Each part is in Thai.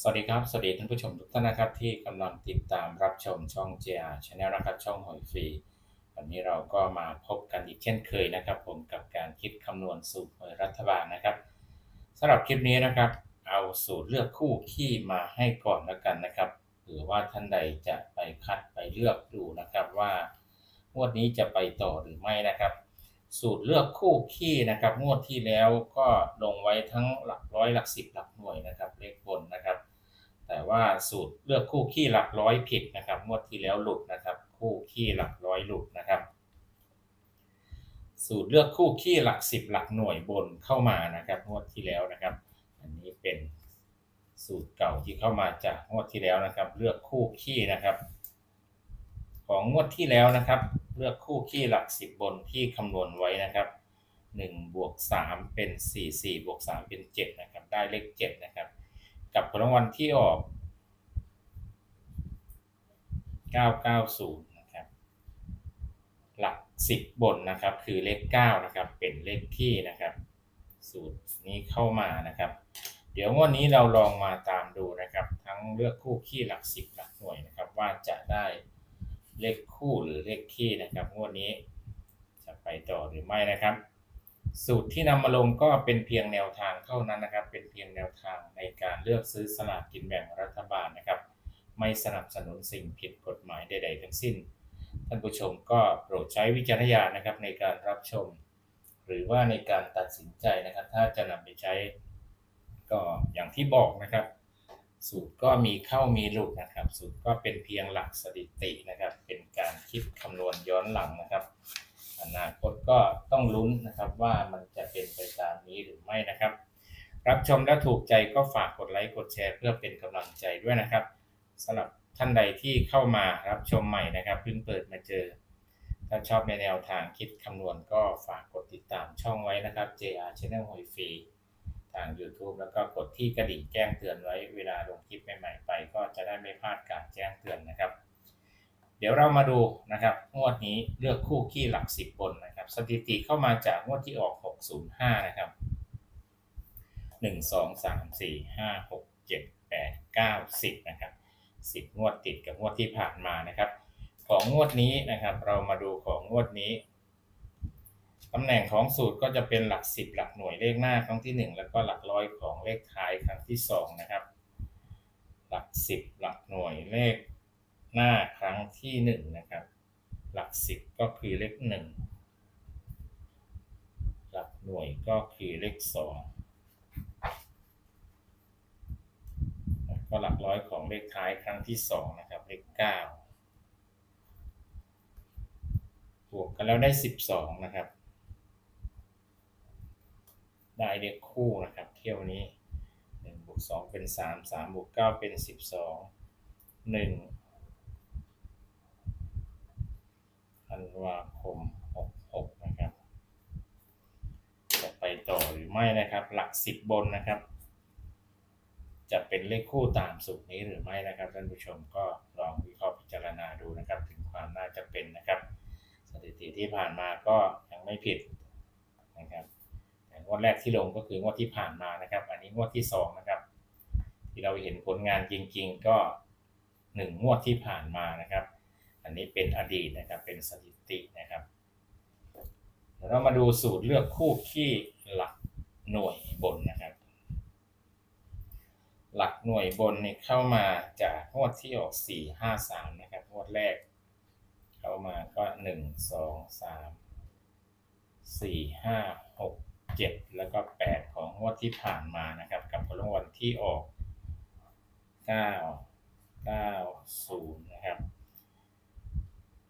สวัสดีครับ สวัสดีท่านผู้ชมทุกท่านนะครับ ที่กำลังติดตามรับชมช่อง JR Channel นะครับช่องหอยฟรีวันนี้เราก็มาพบกันอีกเช่นเคยนะครับ ผมกับการคิดคำนวณสูตรหวยรัฐบาลนะครับสำหรับคลิปนี้นะครับ เอาสูตรเลือกคู่ขี้มาให้ก่อนแล้วกันนะครับหรือว่าท่านใดจะไปคัดไปเลือกดูนะครับว่างวดนี้จะไปต่อหรือไม่นะครับ สูตรเลือกคู่ขี้นะครับ งวดที่แล้วก็ลงไว้ทั้งหลักร้อยหลักสิบหลักหน่วยนะครับ เลขบนนะครับ แต่ว่าสูตรเลือกคู่ขี้หลักร้อยผิดนะครับงวดที่แล้วหลุดนะครับ คู่ขี้หลักร้อยหลุดนะครับ สูตรเลือกคู่ขี้หลักสิบหลักหน่วยบนเข้ามานะครับงวดที่แล้วนะครับ อันนี้เป็นสูตรเก่าที่เข้ามาจากงวดที่แล้วนะครับ เลือกคู่ขี้นะครับ ของงวดที่แล้วนะครับ เลือกคู่ขี้หลักสิบบนที่คำนวณไว้นะครับหนึ่งบวกสามเป็นสี่สี่บวกสามเป็นเจ็ดนะครับ ได้เลขเจ็ดนะครับ กับผลรางวัลที่ออก 990 นะครับ หลัก 10 บนนะครับ คือเลข 9 นะครับ เป็นเลขที่นะครับ สูตรนี้เข้ามานะครับ เดี๋ยวงวันนี้เราลองมาตามดูนะครับ ทั้งเลือกคู่ขี้หลัก 10 หลักหน่วยนะครับ ว่าจะได้เลขคู่หรือเลขขี้นะครับงวดนี้จะไปต่อหรือไม่นะครับ สูตรที่นำมาลงก็เป็นเพียงแนวทางเท่านั้นนะครับ เป็นเพียงแนวทางในการเลือกซื้อสลากกินแบ่งรัฐบาลนะครับ ไม่สนับสนุนสิ่งผิดกฎหมายใด ๆ ทั้งสิ้น ท่านผู้ชมก็โปรดใช้วิจารณญาณนะครับในการรับชม หรือว่าในการตัดสินใจนะครับ ถ้าจะนำไปใช้ ก็อย่างที่บอกนะครับ สูตรก็มีเข้ามีหลุดนะครับ สูตรก็เป็นเพียงหลักสถิตินะครับ เป็นการคิดคำนวณย้อนหลังนะครับ อนาคตก็ต้องลุ้นนะครับว่ามันจะเป็นไปตามนี้หรือไม่นะครับ รับชมแล้วถูกใจก็ฝากกดไลค์กดแชร์ เพื่อเป็นกำลังใจด้วยนะครับสำหรับท่านใดที่เข้ามารับชมใหม่นะครับเพิ่งเปิดมาเจอ ถ้าชอบในแนวทางคิดคำนวณก็ฝากกดติดตามช่องไว้นะครับ JR Channel หอยฟรีทาง YouTube แล้วก็กดที่กระดิ่งแจ้งเตือนไว้เวลาลงคลิปใหม่ๆไป ก็จะได้ไม่พลาดการแจ้งเตือน เดี๋ยวเรามาดูนะครับงวดนี้เลือกคู่ขี้หลักสิบบนนะครับ สถิติเข้ามาจากงวดที่ออก 605 นะครับ 1 2 3 4 5 6 7 8 9 10 นะครับ 10 งวดติดกับงวดที่ผ่านมานะครับ ของงวดนี้นะครับเรามาดูของงวดนี้ตำแหน่งของสูตรก็จะเป็นหลัก 10 หลักหน่วยเลขหน้าครั้งที่ 1 แล้วก็หลักร้อยของเลขท้ายครั้งที่ 2 นะครับ หลัก 10 หลักหน่วยเลข หน้าครั้งที่หนึ่งนะครับ หลักสิบก็คือเลขหนึ่งหลักหน่วยก็คือเลขสองแล้วก็หลักร้อยของเลขท้ายครั้งที่สองนะครับ เลขเก้าบวกกันแล้วได้สิบสองนะครับ ได้เลขคู่นะครับ เที่ยวนี้หนึ่งบวกสองเป็นสามสามบวกเก้าเป็นสิบสองหนึ่ง ธันวาคม 66 นะครับ จะไปต่อหรือไม่นะครับ หลัก 10 บนนะครับ จะเป็นเลขคู่ตามสูตรนี้หรือไม่นะครับท่านผู้ชมก็ลองวิเคราะห์พิจารณาดูนะครับ ถึงความน่าจะเป็นนะครับ สถิติที่ผ่านมาก็ยังไม่ผิดนะครับแต่งวดแรกที่ลงก็คืองวดที่ผ่านมานะครับ อันนี้งวดที่สองนะครับ ที่เราเห็นผลงานจริง ๆ ก็หนึ่งงวดที่ผ่านมานะครับ อันนี้เป็นอดีตนะครับเป็นสถิตินะครับเดี๋ยวเรามาดูสูตรเลือกคู่ขี้หลักหน่วยบนนะครับ หลักหน่วยบนนี่เข้ามาจากงวดที่ออก 4 5 3 นะครับงวดแรก เข้ามาก็ 1 2 3 4 5 6 7 แล้วก็ 8 ของงวดที่ผ่านมานะครับ กับผลรางวัลที่ออก 9 9 0 นะครับ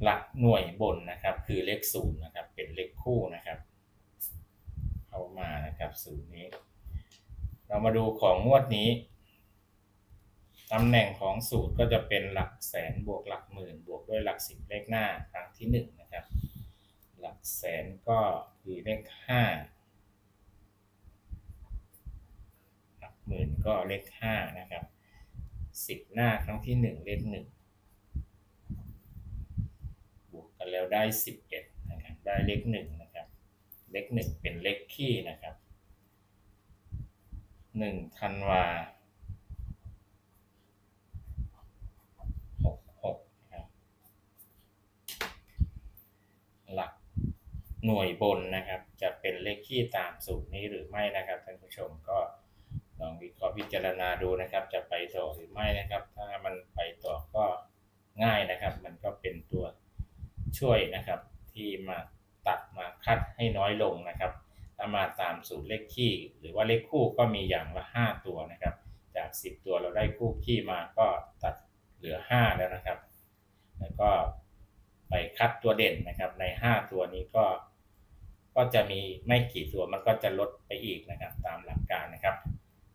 หลักหน่วยบนนะครับ คือเลขศูนย์นะครับ เป็นเลขคู่นะครับเข้ามานะครับศูนย์นี้ เรามาดูของงวดนี้ตำแหน่งของสูตรก็จะเป็นหลักแสนบวกหลักหมื่น บวกด้วยหลักสิบเลขหน้าครั้งที่หนึ่งนะครับ หลักแสนก็คือเลขห้าหลักหมื่นก็เลขห้านะครับสิบหน้าครั้งที่หนึ่งเลขหนึ่ง แล้วได้ 11นะครับได้เลขหนึ่งนะครับเลขหนึ่งเป็นเลขขี้นะครับ1ธันวา66นะครับหลักหน่วยบนนะครับ จะเป็นเลขขี้ตามสูตรนี้หรือไม่นะครับท่านผู้ชมก็ลองวิเคราะห์พิจารณาดูนะครับ จะไปต่อหรือไม่นะครับ ถ้ามันไปต่อก็ง่ายนะครับ มันก็เป็นตัว ช่วยนะครับ ที่มาตัดมาคัดให้น้อยลงนะครับถ้ามาตามสูตรเลขคี่ หรือว่าเลขคู่ก็มีอย่างละ 5 ตัวนะครับ จาก 10 ตัวเราได้คู่คี่มาก็ตัดเหลือ 5 แล้วนะครับ แล้วก็ไปคัดตัวเด่นนะครับ ใน 5 ตัวนี้ก็ ก็จะมีไม่กี่ตัวมันก็จะลดไปอีกนะครับ ตามหลักการนะครับ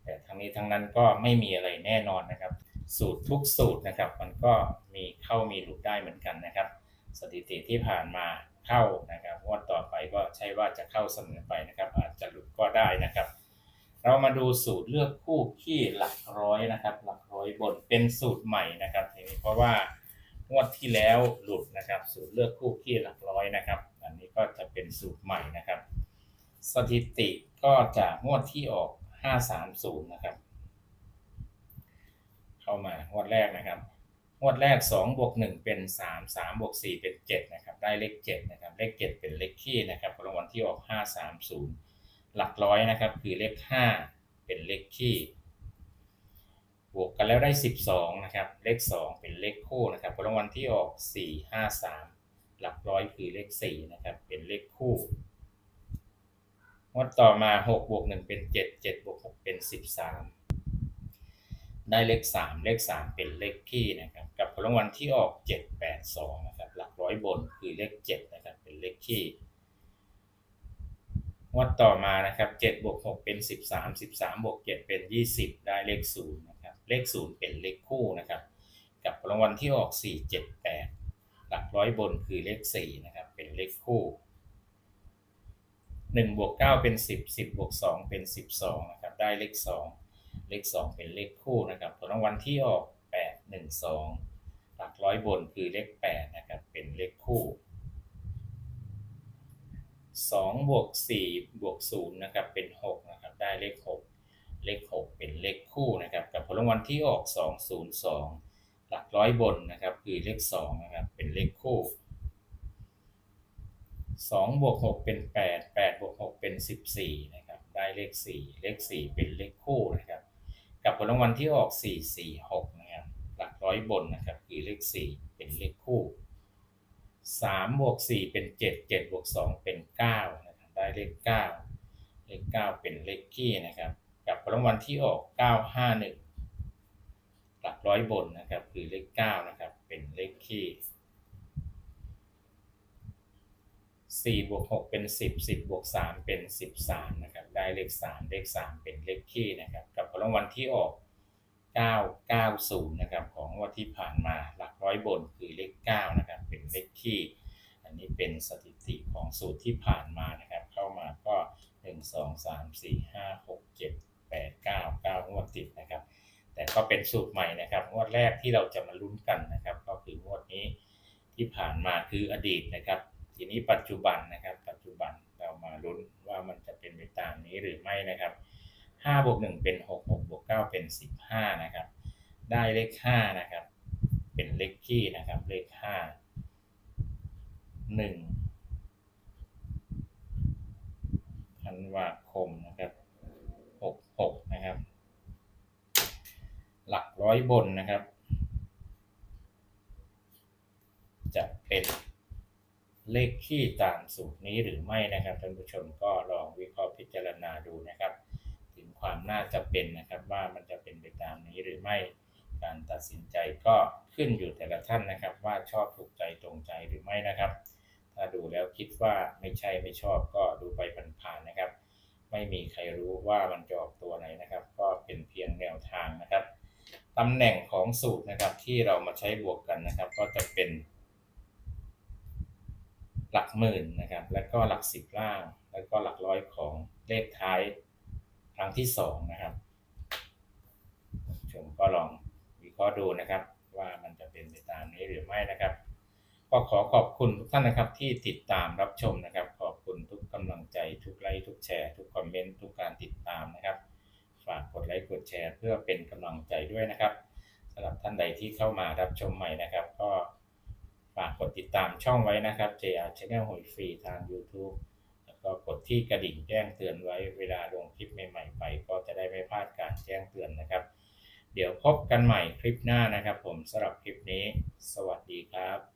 แต่ทั้งนี้ทั้งนั้นก็ไม่มีอะไรแน่นอนนะครับ สูตรทุกสูตรนะครับ มันก็มีเข้ามีหลุดได้เหมือนกันนะครับ สถิติที่ผ่านมาเข้านะครับงวดต่อไปก็ใช่ว่าจะเข้าเสมอไปนะครับ อาจจะหลุดก็ได้นะครับ เรามาดูสูตรเลือกคู่ขี้หลักร้อยนะครับ หลักร้อยบนเป็นสูตรใหม่นะครับทีนี้เพราะว่างวดที่แล้วหลุดนะครับ สูตรเลือกคู่ขี้หลักร้อยนะครับ อันนี้ก็จะเป็นสูตรใหม่นะครับ สถิติก็จากงวดที่ออก 530 นะครับ เข้ามางวดแรกนะครับ งวดแรก 2 บวก 1 เป็น 3 3 บวก 4 เป็น 7 นะครับ ได้เลข 7 นะครับ เลข 7 เป็นเลขคี่นะครับรางวัลที่ออก 530 หลักร้อยนะครับ คือเลข 5 เป็นเลขคี่บวกกันแล้วได้ 12 นะครับ เลข 2 เป็นเลขคู่นะครับรางวัลที่ออก 4 5 3 หลักร้อยคือเลข 4 นะครับ เป็นเลขคู่งวดต่อมา 6 บวก 1 เป็น 7 7 บวก 6 เป็น 13 ได้เลข 3 เลข 3 เป็นเลขคี่นะครับ กับผลรางวัลที่ออก 7 8 2 นะครับ หลักร้อยบนคือเลข 7 นะครับ เป็นเลขคี่งวดต่อมานะครับ7บวก6เป็น 13 13บวก7เป็น 20 ได้เลข0นะครับ เลข 0 เป็นเลขคู่นะครับ กับผลรางวัลที่ออก 4 7 8 หลักร้อยบนคือเลข4นะครับ เป็นเลขคู่1บวก9เป็น 10 10บวก2เป็น 12นะครับ ได้เลข 2 เลข 2 เป็นเลขคู่นะครับผลรางวัลที่ออก 8 1 2 หลักร้อยบนคือเลข 8 นะครับ เป็นเลขคู่ 2 บวก 4 บวก 0 นะครับ เป็น 6 นะครับ ได้เลข 6 เลข 6 เป็นเลขคู่นะครับ กับผลรางวัลที่ออก 2 0 2 หลักร้อยบนนะครับ คือเลข 2 นะครับ เป็นเลขคู่2บวก6เป็น 8 8บวก6เป็น 14 นะครับ ได้เลข 4 เลข 4 เป็นเลขคู่นะครับ กับผลรางวัลที่ออก 4 4 6นะครับหลักร้อยบนนะครับคือเลข 4 เป็นเลขคู่3บวก4เป็น 7 7บวก2เป็น9นะครับได้เลข 9 เลข 9 เป็นเลขคี่นะครับ กับผลรางวัลที่ออก 9 5 1 หลักร้อยบนนะครับคือเลข 9 นะครับเป็นเลขคี่ 4บวก6เป็น10 10บบวก3เป็น13นะครับ ได้เลข3เลข3เป็นเลขคี่นะครับ กับผลรางวัลที่ออก990นย์นะครับของวันที่ผ่านมาหลักร้อยบนคือเลข9นะครับ เป็นเลขคี่ อันนี้เป็นสถิติของสูตรที่ผ่านมานะครับ เข้ามาก็1 2 3 4 5 6 7 8 9 9งวดติดนะครับ แต่ก็เป็นสูตรใหม่นะครับงวดแรกที่เราจะมาลุ้นกันนะครับ ก็คืองวดนี้ที่ผ่านมาคืออดีตนะครับ นี้ปัจจุบันนะครับ ปัจจุบันเรามาลุ้นว่ามันจะเป็นไปตามนี้หรือไม่นะครับ5บวก1เป็น6 6บวก9เป็น 15 นะครับ ได้เลข5นะครับ เป็นเลขคี่นะครับ เลข 5 1ธันวาคมนะครับ 66 นะครับ หลักร้อยบนนะครับ จะเป็น เลขขี้ตามสูตรนี้หรือไม่นะครับท่านผู้ชมก็ลองวิเคราะห์พิจารณาดูนะครับ ถึงความน่าจะเป็นนะครับว่ามันจะเป็นไปตามนี้หรือไม่การตัดสินใจก็ขึ้นอยู่แต่ละท่านนะครับ ว่าชอบถูกใจตรงใจหรือไม่นะครับ ถ้าดูแล้วคิดว่าไม่ใช่ไม่ชอบก็ดูไปผ่านๆนะครับ ไม่มีใครรู้ว่ามันจะออกตัวไหนนะครับ ก็เป็นเพียงแนวทางนะครับตำแหน่งของสูตรนะครับที่เรามาใช้บวกกันนะครับ ก็จะเป็น หลักหมื่นนะครับ แล้วก็หลักสิบล่าง แล้วก็หลักร้อยของเลขท้ายครั้งที่สองนะครับชมก็ลองวิเคราะห์ดูนะครับ ว่ามันจะเป็นไปตามนี้หรือไม่นะครับ ก็ขอขอบคุณทุกท่านนะครับที่ติดตามรับชมนะครับ ขอบคุณทุกกำลังใจทุกไลค์ทุกแชร์ ทุกคอมเมนต์ทุกการติดตามนะครับ ฝากกดไลค์กดแชร์ เพื่อเป็นกำลังใจด้วยนะครับสำหรับท่านใดที่เข้ามารับชมใหม่นะครับ ก็ ติดตามช่องไว้นะครับ JR Channel หวยฟรีทาง YouTube แล้วก็กดที่กระดิ่งแจ้งเตือนไว้เวลาลงคลิปใหม่ๆไปก็จะได้ไม่พลาดการแจ้งเตือนนะครับ เดี๋ยวพบกันใหม่คลิปหน้านะครับ ผมสำหรับคลิปนี้ สวัสดีครับ